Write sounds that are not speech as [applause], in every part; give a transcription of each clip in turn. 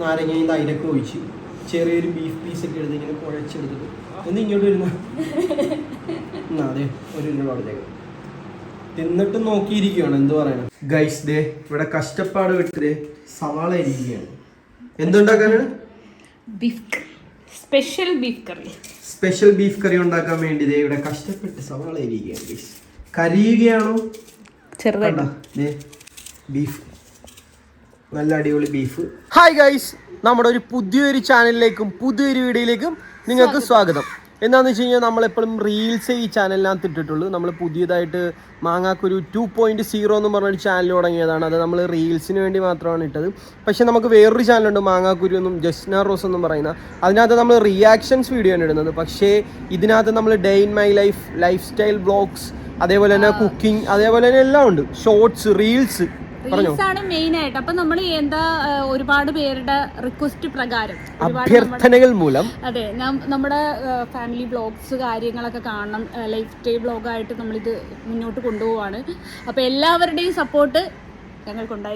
നാരങ്ങയും തൈരൊക്കെ ഒഴിച്ച് ചെറിയൊരു ബീഫ് പീസ് ഒക്കെ എടുത്ത് ഇങ്ങനെ കുഴച്ചെടുത്തിട്ട് ഒന്ന് ഇങ്ങോട്ട് വരുന്ന എന്നാ അതെ ഒരു പാടത്തേക്ക് എന്നിട്ട് നോക്കിയിരിക്കുകയാണ് എന്ത് പറയണം? ഗൈസ് ദേ ഇവിടെ കഷ്ടപ്പാട് വിട്ടത് സവാള ഇരിക്കുകയാണ് എന്തുണ്ടാക്കാനാണ്? Beef special beef curry special beef curry ഉണ്ടാക്കാൻ വേണ്ടി ദേ ഇവിടെ കഷ്ടപ്പെട്ട് സവാള ഇരിക്കുകയാണ് ഗൈസ് കരിയുകയാണോ ചെറുതായിട്ട്. ദേ, ബീഫ് നല്ല അടിപൊളി ബീഫ് ഹായ് ഗൈസ് നമ്മുടെ ഒരു പുതിയൊരു ചാനലിലേക്കും പുതിയൊരു വീഡിയോയിലേക്കും നിങ്ങൾക്ക് സ്വാഗതം. എന്താണെന്ന് വെച്ച് കഴിഞ്ഞാൽ നമ്മളെപ്പോഴും റീൽസ് ഈ ചാനലിനകത്ത് ഇട്ടിട്ടുള്ളൂ. നമ്മൾ പുതിയതായിട്ട് മാങ്ങാക്കൊരു ടു പോയിന്റ് സീറോ എന്ന് പറഞ്ഞൊരു ചാനൽ തുടങ്ങിയതാണ്. അത് നമ്മൾ റീൽസിന് വേണ്ടി മാത്രമാണ് ഇട്ടത്. പക്ഷേ നമുക്ക് വേറൊരു ചാനലുണ്ട് മാങ്ങാക്കുരു എന്നും ജസ്ന റോസ് എന്നും പറയുന്ന. അതിനകത്ത് നമ്മൾ റിയാക്ഷൻസ് വീഡിയോ ആണ് ഇടുന്നത്. പക്ഷേ ഇതിനകത്ത് നമ്മൾ day in my life lifestyle blogs അതേപോലെ തന്നെ കുക്കിംഗ് അതേപോലെ തന്നെ എല്ലാം ഉണ്ട്. ഷോർട്സ് റീൽസ് റീൽസ് ആണ് മെയിൻ ആയിട്ട് അപ്പൊ നമ്മൾ എന്താ ഒരുപാട് പേരുടെ റിക്വസ്റ്റ് പ്രകാരം അഭ്യർത്ഥനകൾ മൂലം? അതെ നമ്മുടെ ഫാമിലി ബ്ലോഗ്സ് കാര്യങ്ങളൊക്കെ കാണണം. ലൈഫ് സ്റ്റൈൽ ബ്ലോഗായിട്ട് നമ്മളിത് മുന്നോട്ട് കൊണ്ടുപോവാണ്. അപ്പൊ എല്ലാവരുടെയും സപ്പോർട്ട്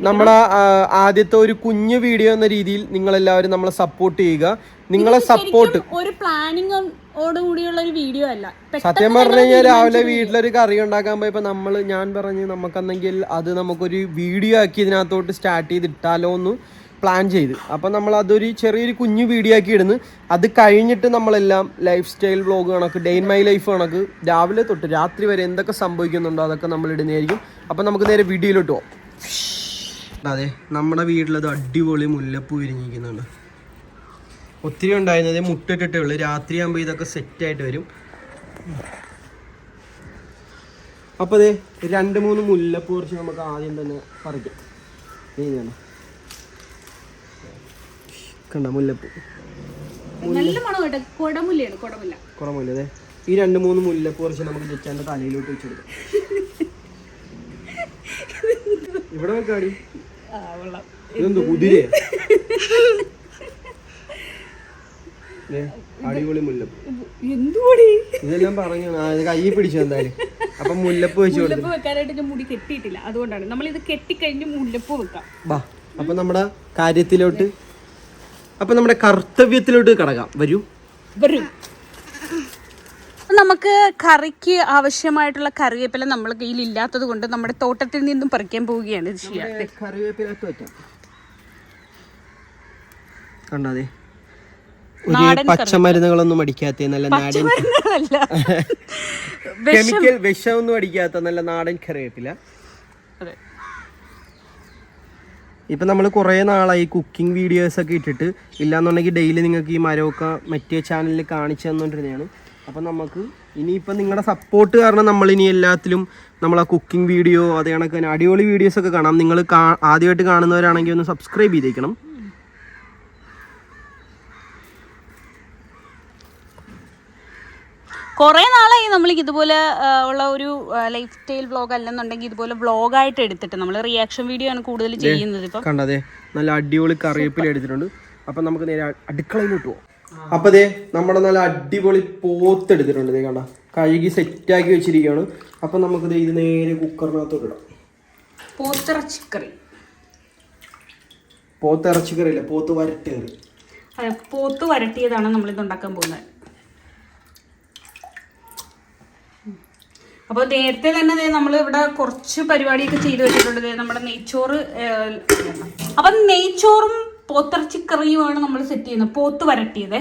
നമ്മളെ ആദ്യത്തെ ഒരു കുഞ്ഞു വീഡിയോ എന്ന രീതിയിൽ നിങ്ങൾ എല്ലാവരും നമ്മളെ സപ്പോർട്ട് ചെയ്യുക. നിങ്ങളെ സപ്പോർട്ട് ഒരു പ്ലാനിങ്ങോടുകൂടിയുള്ള ഒരു വീഡിയോ അല്ല. സത്യം പറഞ്ഞു കഴിഞ്ഞാൽ രാവിലെ വീട്ടിലൊരു കറി ഉണ്ടാക്കാൻ പോയപ്പോ നമ്മൾ ഞാൻ പറഞ്ഞു നമുക്കെന്നെങ്കിൽ അത് നമുക്കൊരു വീഡിയോ ആക്കി ഇതിനകത്തോട്ട് സ്റ്റാർട്ട് ചെയ്ത് ഇട്ടാലോ എന്ന് പ്ലാൻ ചെയ്ത്. അപ്പം നമ്മൾ അതൊരു ചെറിയൊരു കുഞ്ഞു വീഡിയോ ആക്കി ഇടുന്നു. അത് കഴിഞ്ഞിട്ട് നമ്മളെല്ലാം ലൈഫ് സ്റ്റൈൽ വ്ളോഗ് കണക്ക് ഡേ ഇൻ മൈ ലൈഫ് കണക്ക് രാവിലെ തൊട്ട് രാത്രി വരെ എന്തൊക്കെ സംഭവിക്കുന്നുണ്ടോ അതൊക്കെ നമ്മൾ ഇടുന്നതായിരിക്കും. അപ്പം നമുക്ക് നേരെ വീഡിയോയിലോട്ട് പോകാം അതെ നമ്മുടെ വീട്ടിലത് അടിപൊളി മുല്ലപ്പൂ വിരിഞ്ഞിരിക്കുന്നുണ്ട്. ഒത്തിരി ഉണ്ടായിരുന്നത് മുട്ടിട്ടിട്ടേ ഉള്ളൂ. രാത്രിയാകുമ്പോൾ ഇതൊക്കെ സെറ്റായിട്ട് വരും. അപ്പോൾ അതെ രണ്ട് മൂന്ന് മുല്ലപ്പൂ കുറച്ച് നമുക്ക് ആദ്യം തന്നെ പറിക്കാം. കണ്ട? മുല്ലപ്പൂ? നല്ല മണം കേട്ടോ. കുടമുല്ലയാണ് കുടമുല്ല. അതെ ഈ രണ്ട് മൂന്ന് മുല്ലപ്പൂ കുറച്ച് നമുക്ക് ജച്ചാന്റെ തലയിലോട്ട് വെച്ചെടുക്കാം. [laughs] ഇവിടെ വെക്കാടി. ഇതെന്തോ കുതിരയാ? [laughs] അടിപൊളി മുല്ലപ്പ്. എന്തുകൂടി ഇതെല്ലാം പറഞ്ഞു. കയ്യിൽ പിടിച്ചു എന്തായാലും. അപ്പൊ മുല്ലപ്പ് വെച്ചു മുല്ലപ്പ് വെക്കാനായിട്ട് ഞാൻ മുടി കെട്ടിയിട്ടില്ല. അതുകൊണ്ടാണ്. നമ്മൾ ഇത് കെട്ടിക്കഴിഞ്ഞ് മുല്ലപ്പ് വെക്കാം. വാ അപ്പം നമ്മുടെ കാര്യത്തിലോട്ട് അപ്പൊ നമ്മുടെ കർത്തവ്യത്തിലോട്ട് കടക്കാം. വരൂ. വരൂ. നമുക്ക് കറിക്ക് ആവശ്യമായിട്ടുള്ള കറിവേപ്പില നമ്മുടെ കയ്യിൽ ഇല്ലാത്തത് കൊണ്ട് നമ്മുടെ തോട്ടത്തിൽ നിന്നും പറിക്കാൻ പോവുകയാണ് ഇത് കറിവേപ്പില കറിവേപ്പിലത്ത് പച്ചമരുന്നുകളൊന്നും അടിക്കാത്ത നല്ല നാടൻ കെമിക്കൽ [laughs] വിഷമൊന്നും അടിക്കാത്ത നല്ല നാടൻ കറിവേപ്പില അതെ. ഇപ്പം നമ്മൾ കുറേ നാളായി കുക്കിംഗ് വീഡിയോസ് ഒക്കെ ഇട്ടിട്ട്. ഇല്ലാന്നുണ്ടെങ്കിൽ ഡെയിലി നിങ്ങൾക്ക് ഈ മരമൊക്കെ മറ്റേ ചാനലിൽ കാണിച്ചു തന്നുകൊണ്ടിരുന്നതാണ് അപ്പം നമുക്ക് ഇനിയിപ്പം നിങ്ങളുടെ സപ്പോർട്ട് കാരണം നമ്മൾ ഇനി എല്ലാത്തിലും നമ്മൾ ആ കുക്കിംഗ് വീഡിയോ അതേ കണക്ക് തന്നെ അടിപൊളി വീഡിയോസ് ഒക്കെ കാണാം. നിങ്ങൾ കാ ആദ്യമായിട്ട് കാണുന്നവരാണെങ്കിൽ ഒന്ന് സബ്സ്ക്രൈബ് ചെയ്തേക്കണം. കുറേ നാളായി നമ്മൾ ഇതുപോലെ ഉള്ള ഒരു ലൈഫ് സ്റ്റൈൽ വ്ളോഗ് അല്ലെന്നുണ്ടെങ്കിൽ ഇതുപോലെ വ്ളോഗായിട്ട് എടുത്തിട്ട് നമ്മൾ റിയാക്ഷൻ വീഡിയോ ആണ് കൂടുതൽ ചെയ്യുന്നത് ഇപ്പം. കണ്ടതേ നല്ല അടിപൊളി കറിവേപ്പില എടുത്തിട്ടുണ്ട്. അപ്പം നമുക്ക് നേരെ അടുക്കളയിലോട്ട് പോവാം. അപ്പം അതെ നമ്മുടെ നല്ല അടിപൊളി പോത്ത് എടുത്തിട്ടുണ്ട് ദേ കണ്ട? കഴുകി സെറ്റാക്കി വെച്ചിരിക്കുകയാണ്. അപ്പം നമുക്ക് ഇത് നേരെ കുക്കറിനകത്തോട്ട് ഇടാം. പോത്തിറച്ചിക്കറി. പോത്തിറച്ചിക്കറി അല്ല പോത്ത് വരട്ടേറി അതെ പോത്ത് വരട്ടിയതാണ് നമ്മളിത് ഉണ്ടാക്കാൻ പോകുന്നത്. അപ്പോൾ നേരത്തെ തന്നെ നമ്മൾ ഇവിടെ കുറച്ച് പരിപാടിയൊക്കെ ചെയ്തു വെച്ചിട്ടുണ്ട്. നമ്മുടെ നെയ്ച്ചോറ് അപ്പം നെയ്ച്ചോറും പോത്തിറച്ചിക്കറിയുമാണ് നമ്മൾ സെറ്റ് ചെയ്യുന്നത്. പോത്ത് വരട്ടിയതേ.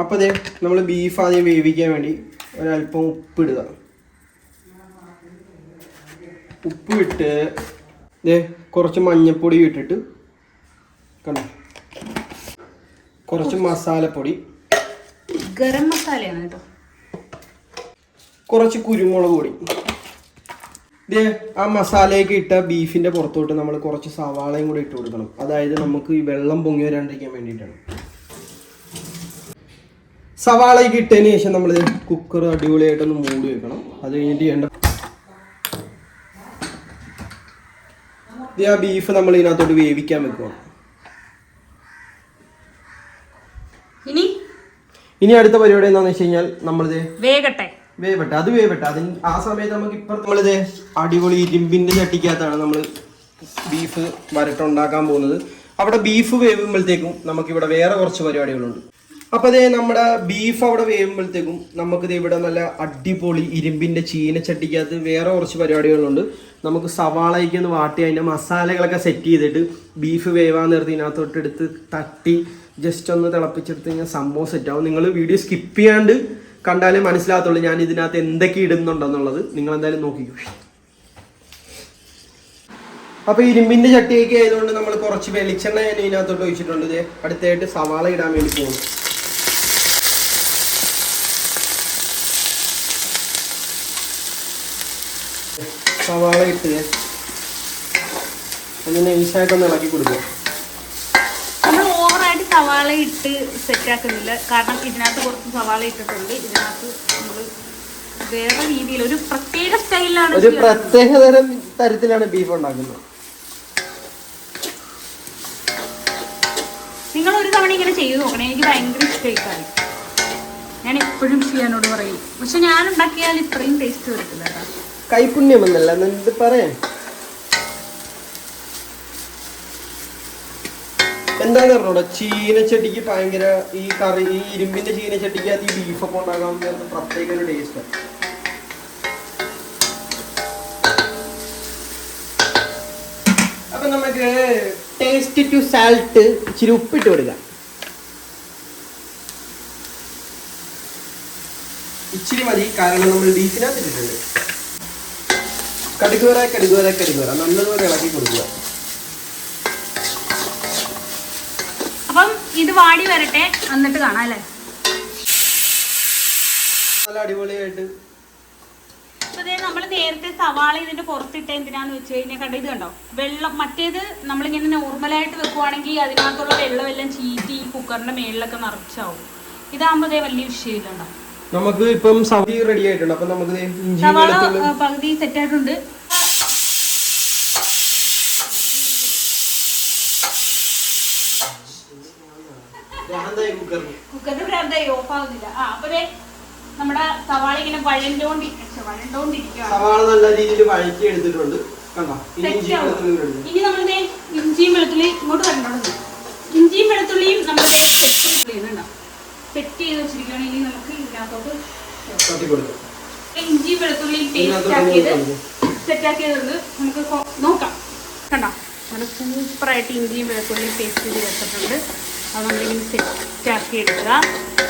അപ്പോൾ ദേ നമ്മൾ ബീഫ് ആദ്യം വേവിക്കാൻ വേണ്ടി ഒരല്പം ഉപ്പ് ഇടുക. ഉപ്പ് ഇട്ട് ദേ കുറച്ച് മഞ്ഞൾപ്പൊടി ഇട്ടിട്ട് കണ്ടോ? കുറച്ച് മസാലപ്പൊടി. ഗരം മസാലയാണ് കേട്ടോ. കുറച്ച് കുരുമുളക് പൊടി. ആ മസാലയൊക്കെ ഇട്ട ബീഫിന്റെ പുറത്തോട്ട് നമ്മൾ കുറച്ച് സവാളയും കൂടി ഇട്ട് കൊടുക്കണം. അതായത് നമുക്ക് ഈ വെള്ളം പൊങ്ങി വരാണ്ടിരിക്കാൻ വേണ്ടിയിട്ടാണ്. സവാളയൊക്കെ ഇട്ടതിന് ശേഷം നമ്മൾ കുക്കർ അടിപൊളിയായിട്ടൊന്ന് മൂടി വെക്കണം. അത് കഴിഞ്ഞിട്ട് ചെയ്യേണ്ട ആ ബീഫ് നമ്മൾ ഇതിനകത്തോട്ട് വേവിക്കാൻ വെക്കണം ഇനി അടുത്ത പരിപാടി എന്താണെന്ന് വെച്ച് കഴിഞ്ഞാൽ നമ്മളിത് വേഗട്ടെ. വേവട്ടെ അത് വേവട്ടെ. അതിന് ആ സമയത്ത് നമുക്ക് ഇപ്പം നമ്മളിത് അടിപൊളി ഇരുമ്പിന്റെ ചട്ടിക്കകത്താണ് നമ്മൾ ബീഫ് വരട്ടുണ്ടാക്കാൻ പോകുന്നത്. അവിടെ ബീഫ് വേവുമ്പോഴത്തേക്കും നമുക്കിവിടെ വേറെ കുറച്ച് പരിപാടികളുണ്ട്. അപ്പൊ അതേ നമ്മുടെ ബീഫ് അവിടെ വേവുമ്പോഴത്തേക്കും നമുക്കിത് ഇവിടെ നല്ല അടിപൊളി ഇരുമ്പിന്റെ ചീനച്ചട്ടിക്കകത്ത് വേറെ കുറച്ച് പരിപാടികളുണ്ട്. നമുക്ക് സവാളയ്ക്ക് ഒന്ന് വാട്ടി അതിന്റെ മസാലകളൊക്കെ സെറ്റ് ചെയ്തിട്ട് ബീഫ് വേവാൻ നിർത്തി ഇതിനകത്തോട്ടെടുത്ത് തട്ടി ജസ്റ്റ് ഒന്ന് തിളപ്പിച്ചെടുത്ത് കഴിഞ്ഞാൽ സംഭവം സെറ്റ് ആവും. നിങ്ങൾ വീഡിയോ സ്കിപ്പ് ചെയ്യാണ്ട് കണ്ടാലേ മനസ്സിലാകത്തുള്ളൂ ഞാൻ ഇതിനകത്ത് എന്തൊക്കെ ഇടുന്നുണ്ടെന്നുള്ളത്. നിങ്ങൾ എന്തായാലും നോക്കിക്കോ അപ്പൊ ഇരുമ്പിന്റെ ചട്ടിയൊക്കെ ആയതുകൊണ്ട് നമ്മൾ കുറച്ച് വെളിച്ചെണ്ണ ഞാൻ ഇതിനകത്തോട്ട് ഒഴിച്ചിട്ടുണ്ട്. അടുത്തായിട്ട് സവാള ഇടാൻ വേണ്ടി പോകും സവാള ഇട്ട് അത് നൈസായിട്ടൊന്ന് ഇളക്കി കൊടുക്കുക സവാള ഇട്ട് സെറ്റാക്കുന്നില്ല കാരണം ഇതിനകത്ത് കുറച്ച് സവാള ഇട്ടിട്ടുണ്ട്. ഇതിനകത്ത് നമ്മൾ വേറെ രീതിയിൽ ഒരു പ്രത്യേക സ്റ്റൈലിലാണ് ഒരു പ്രത്യേക തരം തരത്തിലാണ് ബീഫ് ഉണ്ടാക്കുന്നത്. നിങ്ങൾ ഒരു തവണ ഇങ്ങനെ ചെയ്തു നോക്കണേ. എനിക്ക് ഭയങ്കര ഇഷ്ടമായി ഞാൻ എപ്പോഴും ചെയ്യാനോട് പറയും. പക്ഷെ ഞാൻ ഉണ്ടാക്കിയാൽ ഇത്രയും ടേസ്റ്റ് വരത്തില്ല കൈപുണ്യം എന്നല്ല. പറയാൻ എന്താണ് പറഞ്ഞോടാ ചീനച്ചട്ടിക്ക് ഭയങ്കര ഈ കറി ഈ ഇരുമ്പിന്റെ ചീനച്ചട്ടിക്ക് അത് ഈ ബീഫൊക്കെ ഉണ്ടാക്കാൻ പ്രത്യേക ഒരു ടേസ്റ്റ് അപ്പൊ നമുക്ക് ടേസ്റ്റ് ടു സാൾട്ട് ഇച്ചിരി ഉപ്പിട്ട് കൊടുക്കാം. ഇച്ചിരി മതി കാരണം നമ്മൾ ബീഫിനകത്ത് ഇട്ടിട്ടുണ്ട് കടുകുവര കടുകുവര കടുകുവര നല്ലതുപോലെ ഇളക്കി കൊടുക്കുക അപ്പം ഇത് വാടി വരട്ടെ എന്നിട്ട് കാണാം അല്ലേ? നല്ല അടിപൊളിയായിട്ട്. നമ്മൾ നേരത്തെ സവാള ഇതിന്റെ പുറത്തിട്ട് എന്തിനാന്ന് വെച്ച് കഴിഞ്ഞാൽ കണ്ടോ? ഇത് കണ്ടോ? വെള്ളം മറ്റേത് നമ്മളിങ്ങനെ നോർമലായിട്ട് വെക്കുവാണെങ്കിൽ അതിനകത്തുള്ള വെള്ളം എല്ലാം ചീറ്റി ഈ കുക്കറിന്റെ മേളിലൊക്കെ നിറച്ചാവും. ഇതാകുമ്പോ വലിയ വിഷയമില്ല നമുക്ക് ഇപ്പം സവാള റെഡി ആയിട്ടുണ്ട്. അപ്പൊ നമുക്ക് ദേ ഇഞ്ചി സവാള പകുതി സെറ്റ് ആയിട്ടുണ്ട് ഭ്രാന്തായി കുക്കറിന്. കുക്കറിന്റെ ഭ്രാന്തായി ഓഫ് ആവുന്നില്ല. ആ അപ്പൊ നമ്മുടെ സവാള ഇങ്ങനെ വഴണ്ടോണ്ടി സവാള നല്ല രീതിയിൽ വഴറ്റി എടുത്തിട്ടുണ്ട്. ഇനി ഇഞ്ചി. വെളുത്തുള്ളി നമ്മൾ ഇഞ്ചിയും വെളുത്തുള്ളി ഇങ്ങോട്ട് വരണ്ടോണ്ട് ഇഞ്ചിയും വെളുത്തുള്ളിയും നമ്മൾ സെറ്റ് ചെയ്യുന്നുണ്ടാവും സെറ്റ് ചെയ്ത് വെച്ചിരിക്കുകയാണ്. ഇനി നമുക്ക് ഇതിനകത്തോട്ട് ഇഞ്ചിയും വെളുത്തുള്ളിയും പേസ്റ്റ് ആക്കിയത്. സെറ്റ് ആക്കിയതുകൊണ്ട് നമുക്ക് നോക്കാം. കണ്ടോ? നല്ല സൂപ്പറായിട്ട് ഇഞ്ചിയും വെളുത്തുള്ളിയും പേസ്റ്റ് ചെയ്ത് വെച്ചിട്ടുണ്ട്. അത് നമ്മളിങ്ങനെ സെറ്റ് ആക്കി എടുക്കുക.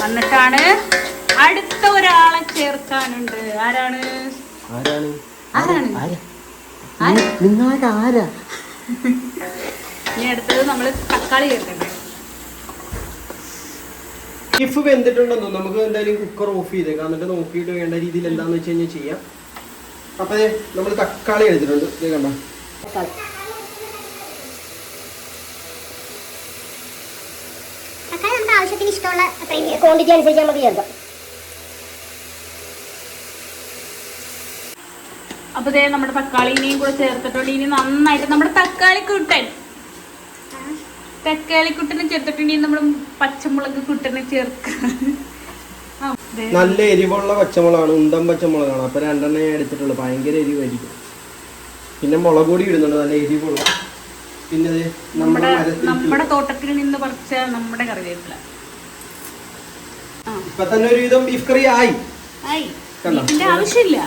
എന്നിട്ടാണ് അടുത്ത ഒരാളെ ചേർക്കാനുണ്ട്. ആരാണ്? ആരാണ്? ആരാണ്? ആരാ? ഇനി അടുത്തത് നമ്മൾ തക്കാളി ചേർക്കണ്ടേ? ഇഫ് വെന്തിട്ടുണ്ടെന്നോ? നമുക്ക് എന്തായാലും കുക്കർ ഓഫ് ചെയ്തേക്കാം. എന്നിട്ട് നോക്കിയിട്ട് വേണ്ട രീതിയിൽ എന്താണെന്ന് വെച്ച് കഴിഞ്ഞാൽ ചെയ്യാം. അപ്പൊ നമ്മൾ തക്കാളി എടുത്തിട്ടുണ്ട്. കണ്ടോ തക്കാളി നമുക്ക് ആവശ്യത്തിന് ഇഷ്ടമുള്ള ക്വാണ്ടിറ്റി അനുസരിച്ച് നമുക്ക് ചേർക്കാം അപ്പൊ ഇതേ നമ്മുടെ തക്കാളി തക്കാളിനെയും കൂടെ ചേർത്തിട്ടുണ്ട്. ഇനി നന്നായിട്ട് നമ്മുടെ തക്കാളി കുട്ടൻ. തക്കാളി കുട്ടനെ ഇനി നമ്മുടെ പച്ചമുളക് കുട്ടനെ ചേർക്കുക. നല്ല എരിവുള്ള പച്ചമുളകാണ്. ഉണ്ടൻ പച്ചമുളകാണ്. അപ്പൊ രണ്ടെണ്ണ ഞാൻ എടുത്തിട്ടുള്ളൂ. ഭയങ്കര എരിവായിരിക്കും. പിന്നെ മുളക് പൊടി ഇടുന്നുണ്ട്. നല്ല എരിവുള്ള. പിന്നെ നമ്മുടെ നമ്മുടെ തോട്ടത്തിൽ നിന്ന് പറിച്ച നമ്മുടെ കറിവേപ്പില. ഇപ്പൊ തന്നെ ഒരുവിധം ബീഫ് കറി ആയി. ബീഫിന്റെ ആവശ്യമില്ല.